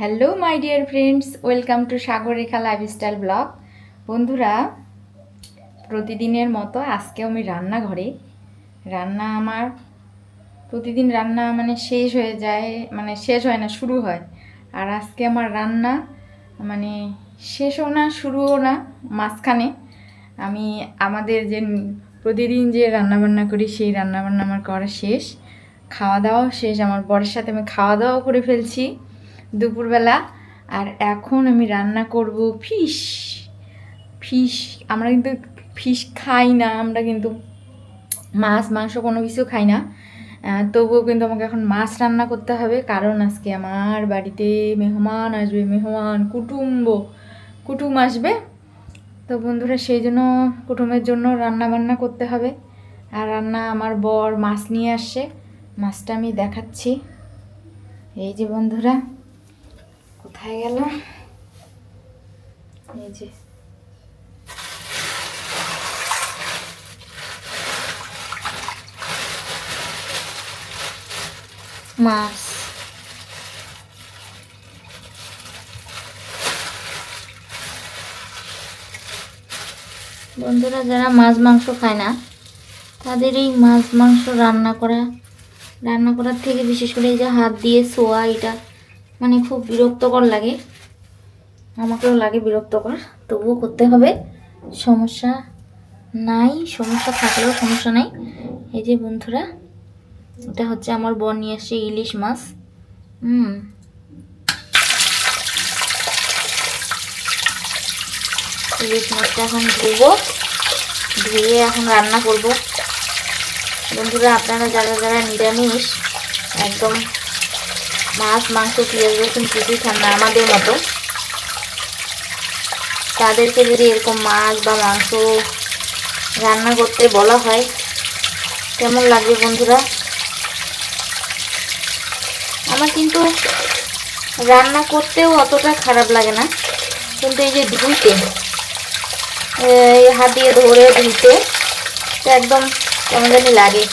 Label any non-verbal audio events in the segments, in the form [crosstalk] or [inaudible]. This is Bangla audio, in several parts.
Hello my dear friends welcome to Sagarekha lifestyle blog বন্ধুরা, প্রতিদিনের মতো আজকেও আমি রান্নাঘরে, রান্না আমার প্রতিদিন রান্না মানে শেষ হয়ে যায় মানে শেষ হয় না, শুরু হয়। আর আজকে আমার রান্না মানে শেষও না, শুরুও না, মাঝখানে আমি আমাদের যে প্রতিদিন যে রান্নাবান্না করি, সেই রান্নাবান্না আমার করা শেষ। খাওয়া দাওয়াও শেষ, আমার বরের সাথে আমি খাওয়া দাওয়াও করে ফেলছি। দুপুরবেলা, আর এখন আমি রান্না করব ফিশ। ফিশ, আমরা কিন্তু ফিশ খাই না, আমরা কিন্তু মাছ, মাংস কোনো কিছু খাই না। তবুও কিন্তু আমাকে এখন মাছ রান্না করতে হবে, কারণ আজকে আমার বাড়িতে মেহমান আসবে, মেহমান, কুটুম্ব, কুটুম আসবে। তো বন্ধুরা, সেই জন্য কুটুমের জন্য রান্না বান্না করতে হবে। আর রান্না আমার বর মাছ নিয়ে আসছে, মাছটা আমি দেখাচ্ছি। এই যে বন্ধুরা। কোথায় গেল? এই যে। মাছ। বন্ধুরা, যারা মাছ, মাংস খায় না, তাদের এই মাছ, মাংস রান্না করা, রান্না করার থেকে বিশেষ করে এই যে হাত দিয়ে শোয়া এটা মানে খুব বিরক্তকর লাগে। আমাকেও লাগে বিরক্তকর, তবুও করতে হবে। সমস্যা নাই, সমস্যা থাকলেও সমস্যা নাই। এই যে বন্ধুরা, এটা হচ্ছে আমার বর নিয়ে আসছে ইলিশ মাছ। হুম। ইলিশ মাছটা এখন ধুবো, ধুয়ে এখন রান্না করব। বন্ধুরা, আপনারা যারা যারা নিরামিষ, একদম মাছ, মাংস পেঁয়াজ রসুন কিছুই খান না আমাদের মতো। তাদেরকে যদি এরকম মাছ বা মাংস রান্না করতে বলা হয়, কেমন লাগবে বন্ধুরা? আমার কিন্তু রান্না করতেও অতটা খারাপ লাগে না, কিন্তু এই যে ধুইতে হাত দিয়ে ধরে ধুইতে একদম কেমন জানি লাগে।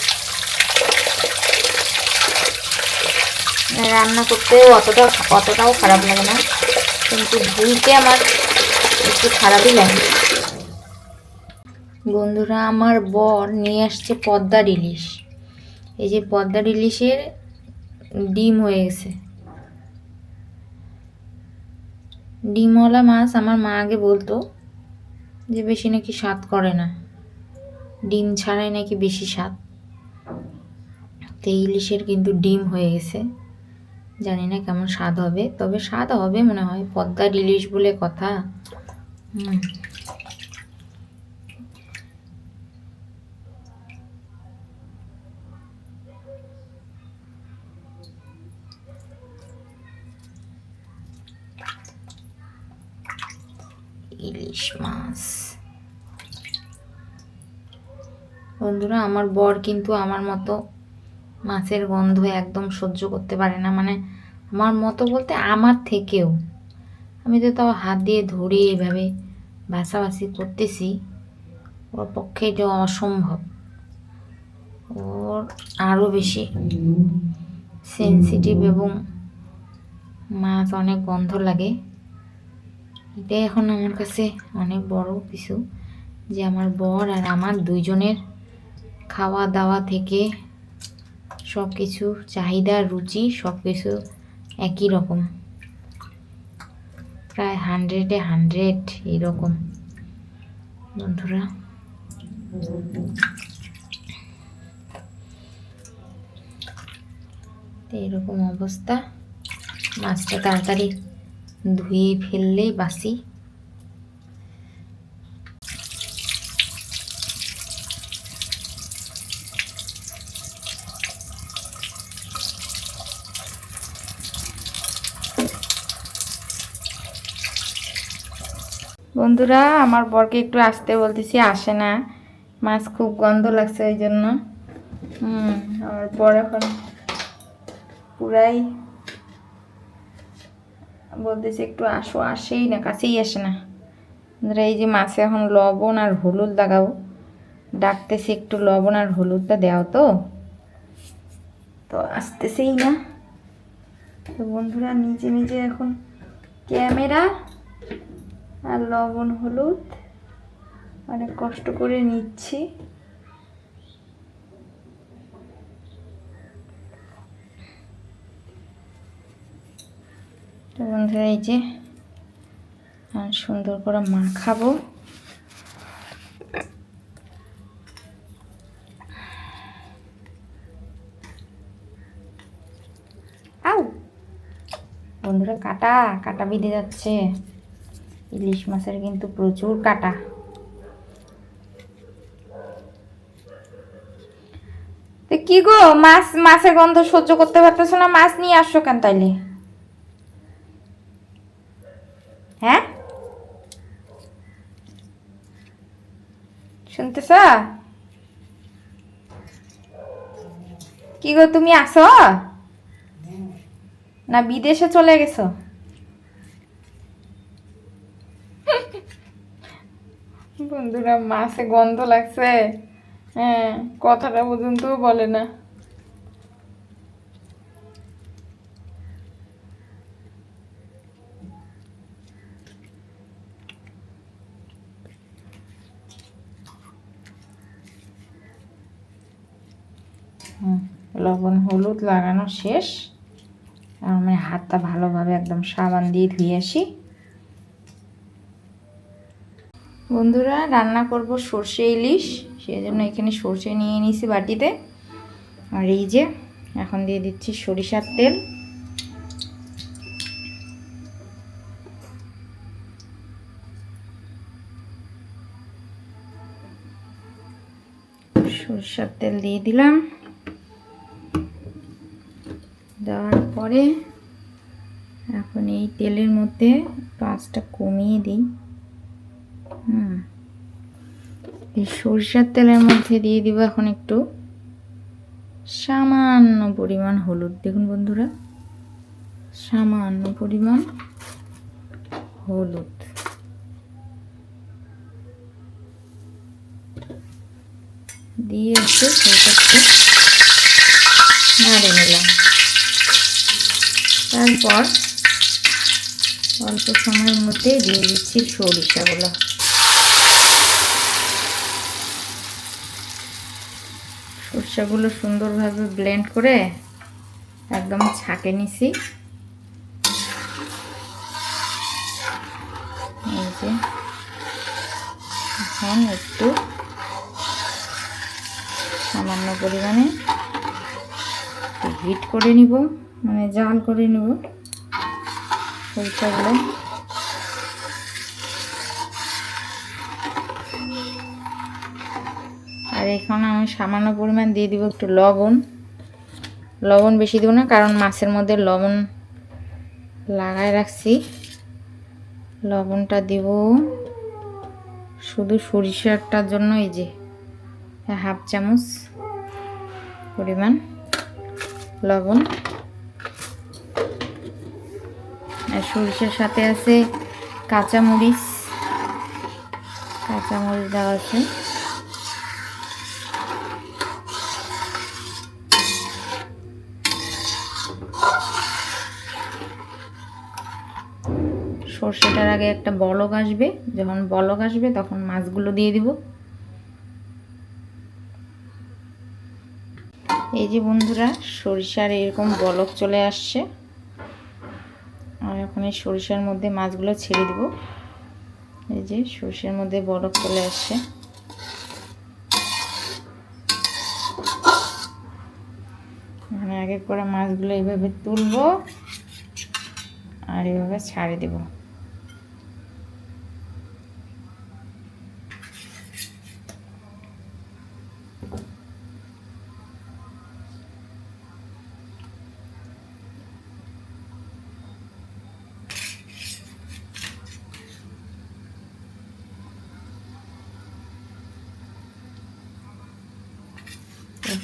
রান্না করতেও অতটা অতটাও খারাপ লাগে না। কিন্তু ধুইতে আমার একটু খারাপই লাগে। বন্ধুরা, আমার বর নিয়ে আসছে পদ্মার ইলিশ। এই যে পদ্মার ইলিশের ডিম হয়ে গেছে। ডিমওয়ালা মাছ আমার মা আগে বলতো যে বেশি নাকি স্বাদ করে না। ডিম ছাড়াই নাকি বেশি স্বাদ। তো ইলিশের কিন্তু ডিম হয়ে গেছে। জানি না কেমন স্বাদ হবে, তবে স্বাদ হবে মনে হয় পদ্মার ইলিশ বলে কথা। ইলিশ মাছ। বন্ধুরা, আমার বর কিন্তু আমার মতো মাছের গন্ধ একদম সহ্য করতে পারে না। মানে আমার মতো বলতে আমার থেকেও। আমি তো তাও হাত দিয়ে ধরে এভাবে ভাসাভাসি করতেছি। ওর পক্ষে এটা অসম্ভব। ওর আরও বেশি সেন্সিটিভ এবং মাছ অনেক গন্ধ লাগে। এটাই এখন আমার কাছে অনেক বড় কিছু যে আমার বর আর আমার দুইজনের খাওয়া দাওয়া থেকে সব কিছু চাহিদা, রুচি সব কিছু একই রকম। প্রায় হান্ড্রেডে হান্ড্রেড এইরকম বন্ধুরা। এরকম অবস্থা। মাছটা তাড়াতাড়ি ধুয়ে ফেললেই বাসি। বন্ধুরা, আমার বরকে একটু আসতে বলতেছি, আসে না। মাছ খুব গন্ধ লাগছে ওই জন্য। হুম, আমার বর এখন পুরাই বলতেছি একটু আসো, আসেই না, কাছেই আসে না। এই যে মাছে এখন লবণ আর হলুদ লাগাবো। ডাকতেছি একটু লবণ আর হলুদটা দেও তো। তো আসতেছেই না। তো বন্ধুরা, নিজে নিজে এখন ক্যামেরা আর লবণ, হলুদ। অনেক কষ্ট করে নিচ্ছি। তো বন্ধুরা, এই যে আর সুন্দর করে মাখাবো। বন্ধুরা, কাটা কাটা বেঁধে যাচ্ছে। ইলিশ মাছের কিন্তু প্রচুর কাটা। কি গো, মাছ, মাছের গন্ধ সহ্য করতে পারতেছো না, মাছ নিয়ে আসছো কেন তাইলে? হ্যাঁ? শুনতেছ? কি গো, তুমি আসো? না বিদেশে চলে গেছো? বন্ধুরা, মাছে গন্ধ লাগছে। হ্যাঁ কথাটা পর্যন্ত বলে না। লবণ হলুদ লাগানো শেষ। আমি হাতটা ভালোভাবে একদম সাবান দিয়ে ধুয়ে আসি। বন্ধুরা, রান্না করব সর্ষে ইলিশ। সেই জন্য এখানে সর্ষে নিয়ে নিয়েছি বাটিতে। আর এই যে, এখন দিয়ে দিচ্ছি সরিষার তেল। সরিষার তেল দিয়ে দিলাম। দেওয়ার পরে এখন এই তেলের মধ্যে পাঁচটা কমিয়ে দিই। হুম। এই সরিষার তেলের মধ্যে দিয়ে দিব এখন একটু সামান্য পরিমাণ হলুদ। দেখুন বন্ধুরা, সামান্য পরিমাণ হলুদ। দিয়ে একটু সেটাকে নাড়ে নিলাম। তারপর অল্প সময়ের মধ্যে দিয়ে দিচ্ছি সরিষাগুলো। সরষাগুলো সুন্দরভাবে ব্লেন্ড করে একদম ছাকে নিছি। এখন একটু সামান্য পরিমাণে হিট করে নিব মানে জাল করে নিব। সরিষাগুলো এখানে আমি সামান্য পরিমাণ দিয়ে দিব একটু লবণ। লবণ বেশি দেবো না, কারণ মাছের মধ্যে লবণ লাগায় রাখছি। লবণটা দিব শুধু সরিষাটার জন্য, এই যে হাফ চামচ পরিমাণ লবণ। আর সরিষার সাথে আছে কাঁচামরিচ। কাঁচামরিচ দেওয়া আছে। সর্ষেটার আগে একটা বলক আসবে। যখন বলক আসবে, তখন মাছগুলো দিয়ে দিব। এই যে বন্ধুরা, সরিষার এরকম বলক চলে আসছে। আর এখন এই সরিষার মধ্যে মাছগুলো ছেড়ে দিব। এই যে সরিষার মধ্যে বলক চলে আসছে। এক এক করে মাছগুলো এইভাবে তুলবো আর এইভাবে ছাড়ে দেবো।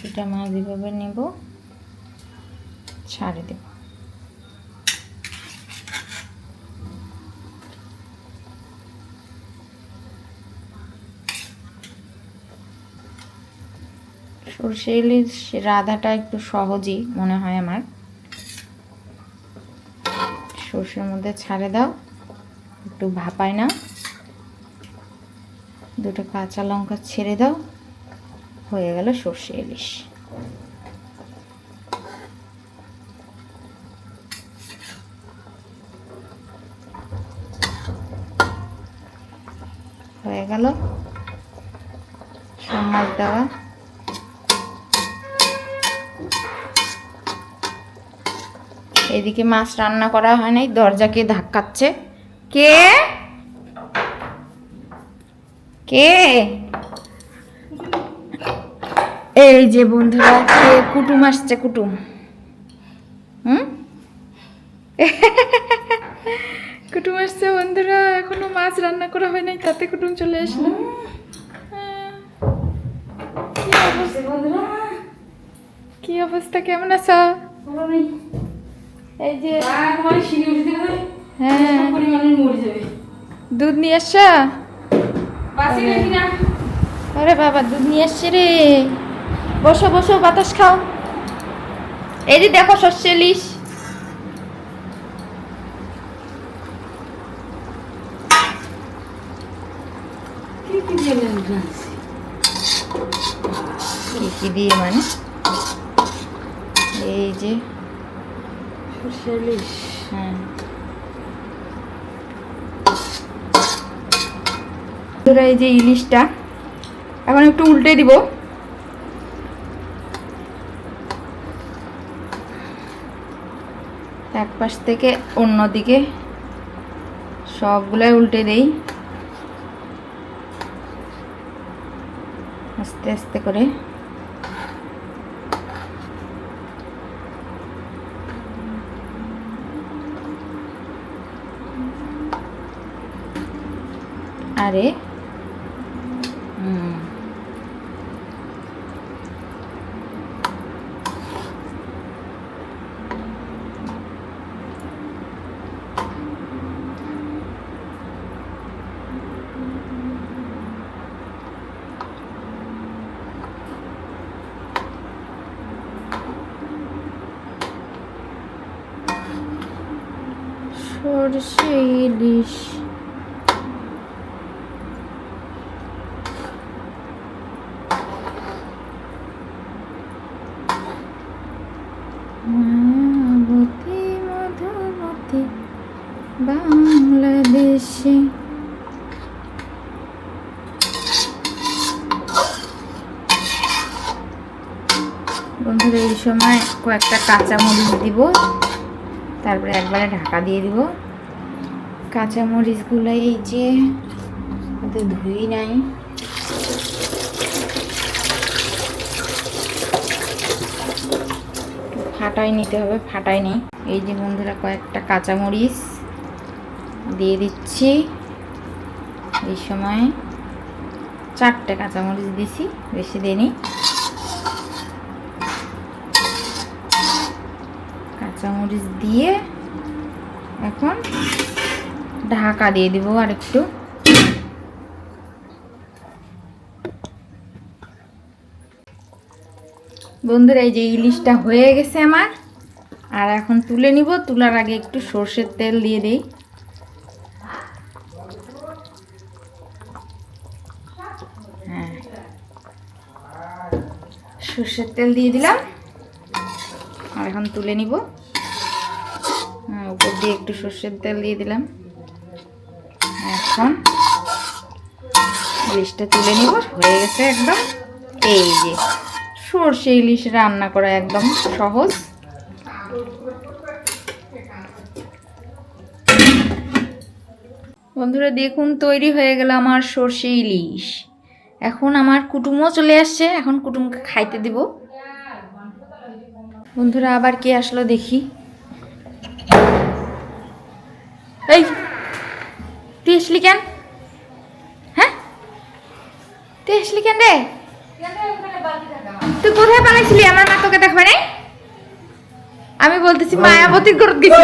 প্রতিটা মাছ এভাবে নেব, ছাড়ে দেব। সর্ষে ইলিশ রাধাটা একটু সহজই মনে হয় আমার। সর্ষের মধ্যে ছাড়ে দাও, একটু ভাপায় না দুটো কাঁচা লঙ্কা ছেড়ে দাও। হয়ে গেল সর্ষে ইলিশ। হয়ে গেল সব দেওয়া। এদিকে মাছ রান্না করা হয় নাই দরজাকে ধাক্কাচ্ছে? কে? কে? এই যে বন্ধুরা কে কুটুম আসছে কুটুম? হুম? কুটুম আসছে বন্ধুরা এখনও মাছ রান্না করা হয় নাই তাতে কুটুম চলে আসলো। কি অবস্থা? কেমন আছো? এই যে হ্যাঁ। দুধ নিয়ে আসছো আরে বাবা দুধ নিয়ে আসছে রে। বসো বসো বাতাস খাও। এই যে দেখো শস্য ইলিশ। কি কি দিয়ে মানে এই যে। হ্যাঁ। এই যে ইলিশটা এখন একটু উল্টে দিব। এক পাশ থেকে অন্য দিকে সবগুলাই উল্টে দেই। আস্তে আস্তে করে। আরে হুম সরষে ইলিশ মায়াবতী মধুমতি বাংলাদেশে বন্ধুরা এই সময় কয়েকটা কাঁচা মরিচ দিব। তারপরে একবারে ঢাকা দিয়ে দিব। কাঁচা মরিচগুলো এই যে ধুই নাই। ফাটাই নিতে হবে, ফাটাই নেই। এই যে বন্ধুরা কয়েকটা কাঁচামরিচ দিয়ে দিচ্ছি। এই সময় চারটে কাঁচামরিচ দিছি, বেশি দিইনি কাঁচামরিচ দিয়ে এখন ঢাকা দিয়ে দিব আর একটু বন্ধুরা, এই যে ইলিশটা হয়ে গেছে আমার। আর এখন তুলে নিব, তোলার আগে একটু সর্ষের তেল দিয়ে দেই। হ্যাঁ। সর্ষের তেল দিয়ে দিলাম। আর এখন তুলে নিব। দিয়ে একটু সর্ষের তেল দিয়ে দিলাম। এখন ইলিশটা তুলে নিব, হয়ে গেছে একদম। এই যে সর্ষে ইলিশ রান্না করা একদম সহজ। বন্ধুরা, দেখুন, তৈরি হয়ে গেল আমার সর্ষে ইলিশ। এখন আমার কুটুমও চলে আসছে, এখন কুটুমকে খাইতে দিব। বন্ধুরা, আবার কে আসলো দেখি। এই তুই আসলি কেন? হ্যাঁ? তুই আসলি কেন রে? তুই কোথায় পালাইছিলি? আমার মা তোকে দেখবে নাই? আমি বলতেছি মায়াবতীর গরত গেছি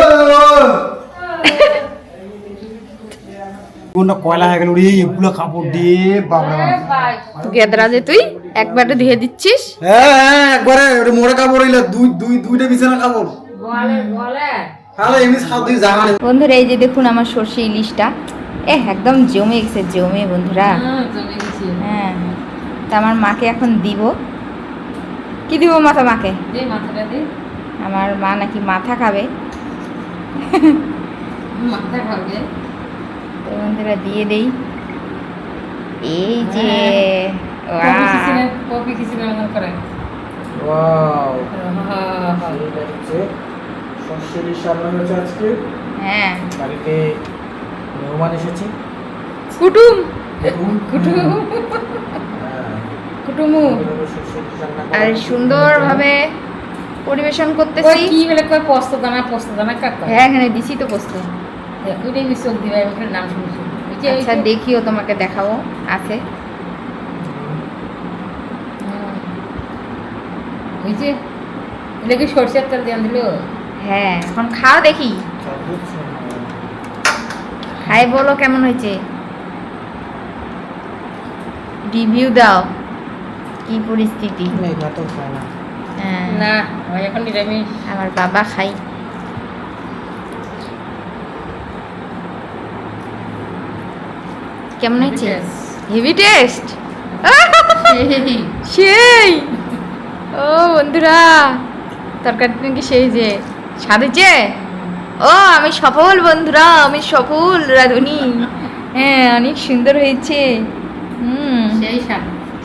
কয়লা হয়ে গেল রে? এগুলো কাপড় দিয়ে বাবা গেদরা যে তুই একবারে ধুয়ে দিচ্ছিস? হ্যাঁ হ্যাঁ একবারে ওটা কাপড় হইল। দুই দুই দুইটা বিছানা কাপড়। বন্ধুরা এই যে দেখুন আমার সর্ষে ইলিশটা। এ একদম জমে গেছে জমে বন্ধুরা। হ্যাঁ তা আমার মাকে এখন দিব। কি দিব মাথা মাকে? আমার মা নাকি মাথা খাবে। মাথা খাবে। তো বন্ধুরা দিয়ে দেই। এই যে কপি। খিচুড়ি মতন করে ওয়াও। হ্যাঁ, হয়েছে আজকে। হ্যাঁ। বাড়িতে মেহমান এসেছে। কুটুম। হ্যাঁ, কুটুমু। আর। সুন্দরভাবে পরিবেশন করতেছি। কি বলে কই পোস্ত দানা পোস্ত দানা কাক কয় হ্যাঁ এখানে দিছি তো পোস্ত দিবা এখানে নাম শুনছি। আচ্ছা দেখিও তোমাকে দেখাবো আছে। ওই যে এটা কি সরষের তেল দিয়ে দিল হ্যাঁ এখন খাও দেখি। খাই বলো কেমন হয়েছে? রিভিউ দাও। কি পরিস্থিতি? না। হ্যাঁ। এখন নিরামিষ। আমার বাবা খাই কেমন হয়েছে? হেভি টেস্ট সেই। ও বন্ধুরা তরকারিটা নাকি সেই যে হয়েছে ও আমি সফল বন্ধুরা আমি সফল রাধুনি। হ্যাঁ অনেক সুন্দর হয়েছে। হুম। সেই স্বাদ।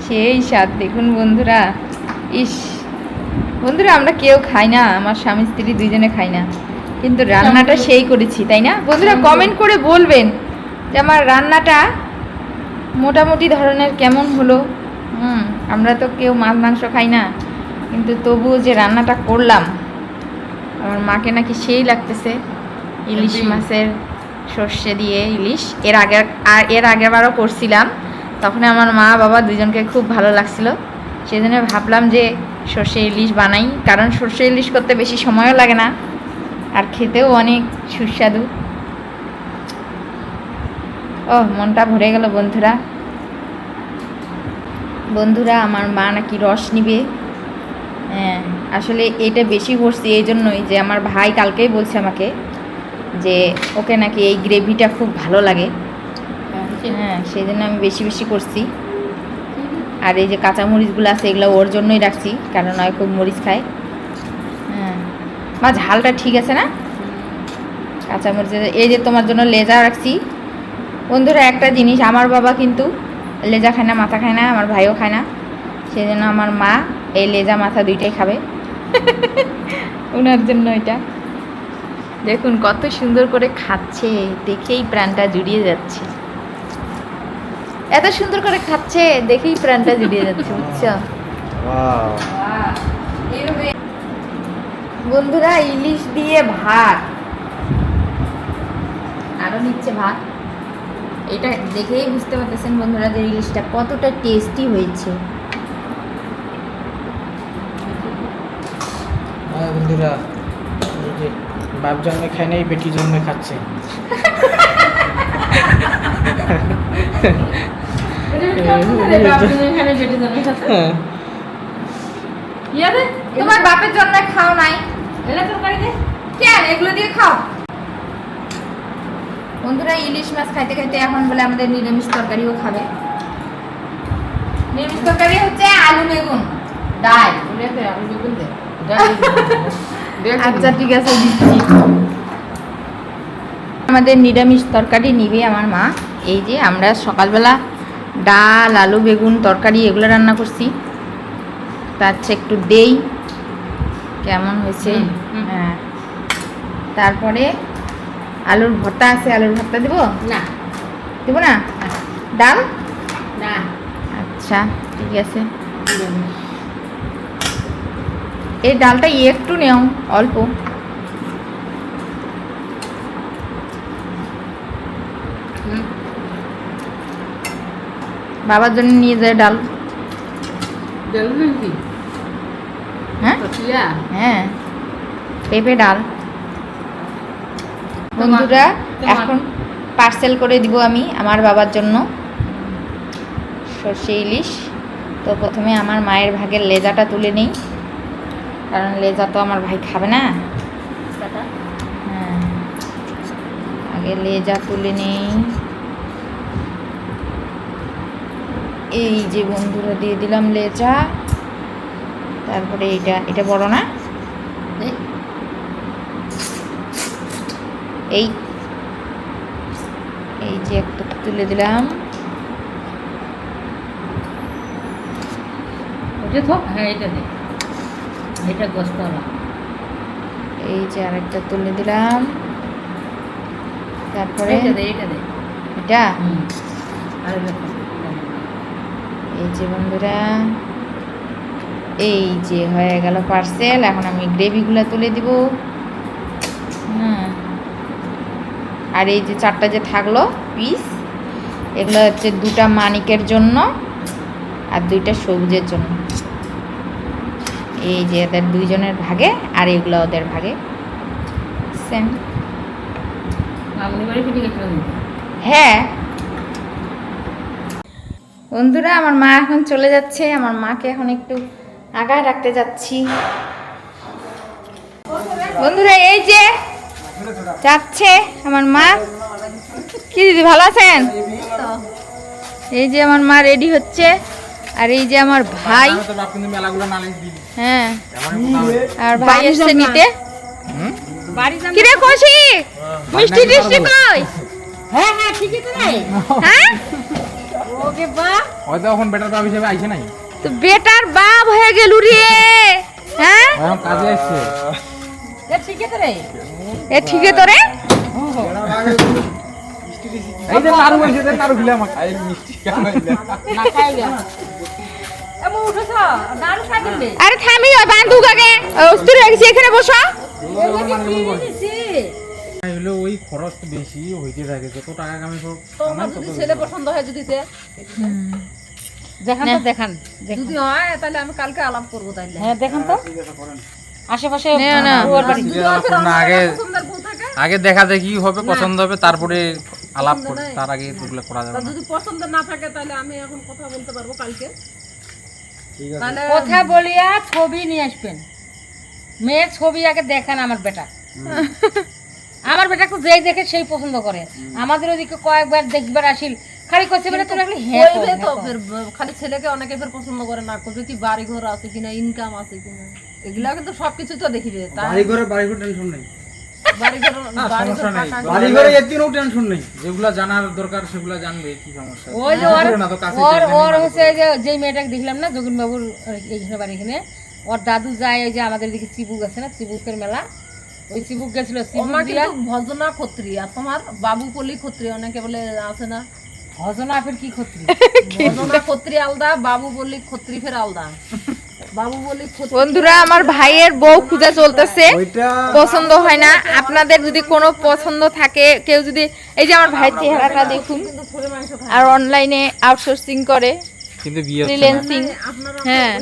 সেই স্বাদ দেখুন বন্ধুরা। ইস। বন্ধুরা আমরা কেউ খাই না আমার স্বামী স্ত্রী দুইজনে খাই না। কিন্তু রান্নাটা সেই করেছি তাই না? বন্ধুরা কমেন্ট করে বলবেন যে আমার রান্নাটা মোটামুটি ধরনের কেমন হলো। হুম আমরা তো কেউ মাছ মাংস খাই না। কিন্তু তবুও যে রান্নাটা করলাম আমার মাকে নাকি সেই লাগতেছে ইলিশ মাছের সর্ষে দিয়ে ইলিশ। এর আগে আর এর আগেরবারও করছিলাম। তখন আমার মা বাবা দুজনকে খুব ভালো লাগছিল। সেই জন্য ভাবলাম যে সর্ষে ইলিশ বানাই। কারণ সর্ষে ইলিশ করতে বেশি সময়ও লাগে না। আর খেতেও অনেক সুস্বাদু। ও মনটা ভরে গেল বন্ধুরা। বন্ধুরা আমার মা নাকি রস নিবে। আসলে এটা বেশি করছি এই জন্যই যে আমার ভাই কালকেই বলছে আমাকে যে ওকে নাকি এই গ্রেভিটা খুব ভালো লাগে। হ্যাঁ সেই জন্য আমি বেশি বেশি করছি। আর এই যে কাঁচা মরিচগুলো আছে এগুলো ওর জন্যই রাখছি কারণ ওই খুব মরিচ খায়। হ্যাঁ মা ঝালটা ঠিক আছে না? কাঁচা মরিচ এই যে তোমার জন্য লেজা রাখছি। বন্ধুরা একটা জিনিস আমার বাবা কিন্তু লেজা খায় না মাথা খায় না আমার ভাইও খায় না। সেই জন্য আমার মা এই লেজা মাথা দুইটাই খাবে। ওনার জন্য এটা। দেখুন কত সুন্দর করে খাচ্ছে দেখেই প্রাণটা জুড়িয়ে যাচ্ছে। এত সুন্দর করে খাচ্ছে দেখেই প্রাণটা জুড়িয়ে যাচ্ছে বুঝছ? বন্ধুরা ইলিশ দিয়ে ভাত। আরও নিচ্ছে ভাত। এটা দেখেই বুঝতে পারতেছেন বন্ধুরা যে ইলিশটা কতটা টেস্টি হয়েছে। বন্ধুরা যে বাপ জন্মে খায় নাই বেটি জন্মে খাচ্ছে। এখানে বেটে যাবে ইয়ারে তোমার বাপের জন্য খাও নাই এলা তরকারি কেন এগুলো দিয়ে খাও বন্ধুরা ইলিশ মাছ খাইতে খাইতে এখন বলে আমাদের নিরামিষ তরকারিও খাবে। নিরামিষ তরকারি হচ্ছে আলু বেগুন। ডাল। আলু বেগুন দে। আচ্ছা ঠিক আছে দিচ্ছি আমাদের নিরামিষ তরকারি নিবে আমার মা। এই যে আমরা সকালবেলা ডাল আলু বেগুন তরকারি এগুলো রান্না করছি। তার চেয়ে একটু দেই। কেমন হয়েছে। হ্যাঁ। তারপরে আলুর ভর্তা আছে আলুর ভর্তা দেবো? না। দেবো না? ডাল? না। আচ্ছা ঠিক আছে। এই ডালটা একটু নেও অল্প। বাবার জন্য নিয়ে যায় ডাল। হ্যাঁ? হ্যাঁ পেঁপে ডাল। বন্ধুরা এখন পার্সেল করে দিব আমি আমার বাবার জন্য। সর্ষে ইলিশ। তো প্রথমে আমার মায়ের ভাগের লেজাটা তুলে নিই। কারণ লেজা তো আমার ভাই খাবে না। হ্যাঁ। আগে লেজা তুলে নেই। এই যে বন্ধুরা দিয়ে দিলাম লেজা। তারপরে এটা এটা বড় না? এই, এই। যে একটা তুলে দিলাম। হ্যাঁ এটা এটা গোস্তওয়ালা এই যে আরেকটা তুলে দিলাম। তারপরে এটা। এই যে বন্ধুরা এই যে হয়ে গেল পার্সেল এখন আমি গ্রেভিগুলো তুলে দিব। আর এই যে চারটা যে থাকল পিস এগুলো হচ্ছে দুটা মানিকের জন্য আর দুইটা সবুজের জন্য। এই যে এদের দুইজনের ভাগে আর এগুলো ওদের ভাগে। সেম হ্যাঁ। বন্ধুরা আমার মা এখন চলে যাচ্ছে। আমার মাকে এখন একটু আগায় রাখতে যাচ্ছি। বন্ধুরা এই যে যাচ্ছে আমার মা। কি দিদি ভালো আছেন? এই যে আমার মা রেডি হচ্ছে। আর এই যে আমার ভাই। হ্যাঁ। আর ভাই এসছে নিতে। কিরে খুশি মিষ্টি টিষ্টি কই? হ্যাঁ হ্যাঁ ঠিকই তো রে। হ্যাঁ? ওকে বাহ হয়তো এখন বেটার বাপ হিসেবে আইছে নাই। তো বেটার বাপ হয়ে গেল রে। হ্যাঁ? এখন কাজে আসছে এ ঠিকই তো রে। এ এই যে নাড়ু নাড়ু আমাকে। মিষ্টি কেন না খাই আরে থামি বান্ধু কাকে অস্থির হয়ে গেছি এখানে বসো। হলো ওই খরচ বেশি হইতে থাকে যত টাকা কামাই সব তোমার যদি ছেলে পছন্দ হয় যদি তে দেখান তো দেখান যদি হয় তাহলে আমি কালকে আলাপ করব তাহলে হ্যাঁ দেখান তো। আশেপাশে না, না। ওর বাড়ি। না আগে পছন্দের বউ থাকে। আগে দেখা দেখি হবে পছন্দ হবে তারপরে আলাপ করে তার আগে এগুলো করা যাবে যদি পছন্দ না থাকে তাহলে আমি এখন কথা বলতে পারব কালকে। কথা বলিয়া ছবি নিয়ে আসবেন। মেয়ের ছবি আগে দেখেন আমার বেটা। আমার বেটাকে যেই দেখে সেই পছন্দ করে। আমাদের ওদিকে কয়েকবার দেখবার আসিল। খালি করছে বেটা তুমি একটু হ্যাঁ কইবে হ্যাঁ তো। ফের খালি ছেলেকে অনেকে ফের পছন্দ করে না। করবে কি বাড়ি ঘর আছে কিনা ইনকাম আছে কিনা। এগুলা কিন্তু সবকিছু তো দেখিবে বাড়ি ঘরে বাড়ি ঘরে টেনশন নেই। বাড়ি ঘর বাড়ি ঘর সমস্যা নেই। টাকা- বাড়ি ঘরে একদিনও টেনশন নেই। যেগুলা জানার দরকার সেগুলা জানবে কি সমস্যা। ওই যে ওর দূরে না তো কাছে ওর যেখানে ওর না তো হচ্ছে যে যেই মেয়েটাকে দেখলাম না যোগিন বাবুর এইখানে বাড়ি এখানে ওর দাদু যায় ওই যে আমাদের দিকে চিবুক আছে না চিবুকের মেলা। ওই চিবুক গেছিল চিবুক দিয়া ভজনা ক্ষত্রি আর তোমার বাবু পল্লী ক্ষত্রি অনেকে বলে আছে না। হজনা ফের কি ক্ষত্রি? ভজনা ক্ষত্রি আলাদা বাবু পল্লী ক্ষত্রি ফের আলাদা। বন্ধুরা আমার ভাইয়ের বউ খুঁজে চলতেছে। পছন্দ হয় না। আপনাদের যদি কোনো পছন্দ থাকে কেউ যদি এই যে আমার ভাইয়ের চেহারাটা দেখুন। আর অনলাইনে আউটসোর্সিং করে। কিন্তু। ফ্রিল্যান্সিং হ্যাঁ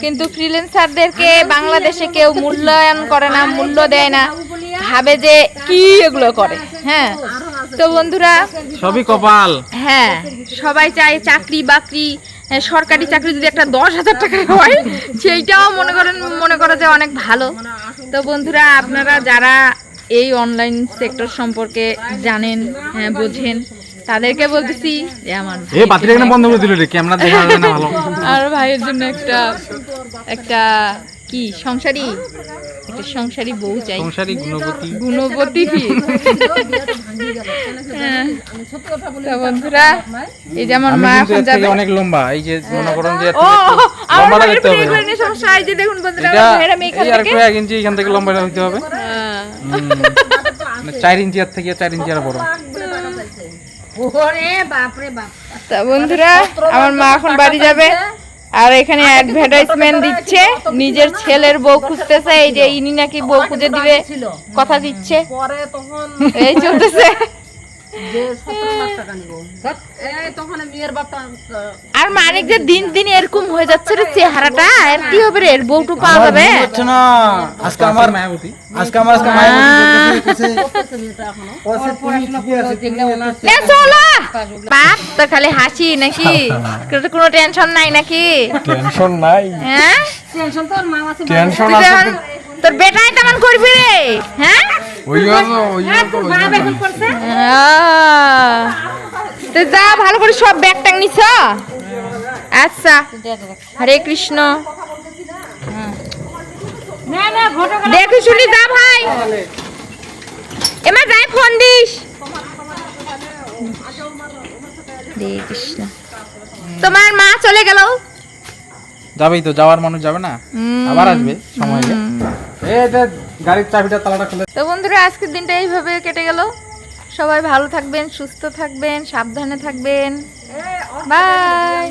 কিন্তু ফ্রিল্যান্সারদেরকে বাংলাদেশে কেউ মূল্যায়ন করে না মূল্য দেয় না। ভাবে যে কি এগুলো করে। হ্যাঁ। তো বন্ধুরা সবই কপাল। হ্যাঁ সবাই চায় চাকরি বাকরি হ্যাঁ, সরকারি চাকরি যদি একটা দশ হাজার টাকা হয় সেইটাও মনে করেন মনে করা যে অনেক ভালো। তো বন্ধুরা আপনারা যারা এই অনলাইন সেক্টর সম্পর্কে জানেন হ্যাঁ বোঝেন তাদেরকে বলতেছি যে আমার এ বাতিটা কেন বন্ধ করে দিল রে ক্যামেরা দেখা যাবে না ভালো। [laughs] আর ভাইয়ের জন্য একটা একটা কি সংসারী? একটা সংসারী বউ চাই। সংসারী গুণবতী। গুণবতী। হ্যাঁ [laughs] [laughs] আমি সত্যি কথা বলি তো বন্ধুরা এই যে আমার মা এখন যাবে। অনেক লম্বা এই যে মনে করেন যে এর ও থেকে একটু আমার লম্বাটা দেখতে হবে সমস্যা এই যে দেখুন বন্ধুরা এটা আমার এখান থেকে এক ইঞ্চি এখান থেকে লম্বাটা হইতে হবে। হ্যাঁ। হুম। মানে চার ইঞ্চি আর থেকে চার ইঞ্চি আর বড়। ওরে বাপরে বাপ। তা বন্ধুরা আমার মা এখন বাড়ি যাবে। আর এখানে অ্যাডভার্টাইজমেন্ট দিচ্ছে নিজের ছেলের বউ খুঁজতেছে এই যে ইনি নাকি বউ খুঁজে দিবে কথা দিচ্ছে। এই চলতেছে। [laughs] আর মানিক যে দিন দিন এরকম হয়ে যাচ্ছে রে চেহারাটা আর কি হবে রে? বউটু পাওয়া যাবে? হচ্ছে না। আজকে আমার মায়াবতী আজকে আমার আজকে এ চলো বাপ তো খালি হাসি নাকি? কোনো- কোনো টেনশন নাই নাকি? টেনশন নাই। হ্যাঁ? টেনশন তো ওর মা আছে টেনশন তোর বেটাই তেমন করবি রে? হ্যাঁ? তো আহ, তো যা ভালো করে সব ব্যাগ ট্যাগ নিছ? আচ্ছা হরে কৃষ্ণ। না না ঘটক দেখে শুনি যা ভাই। এমা যাই ফোন দিস। কৃষ্ণ। তোমার মা চলে গেল? যাবেই তো যাওয়ার মানুষ যাবে না? আবার আসবে সময় গাড়ির চাবিটা তালাটা খুলে তো বন্ধুরা আজকের দিনটা এইভাবে কেটে গেল। সবাই ভালো থাকবেন সুস্থ থাকবেন সাবধানে থাকবেন। বাই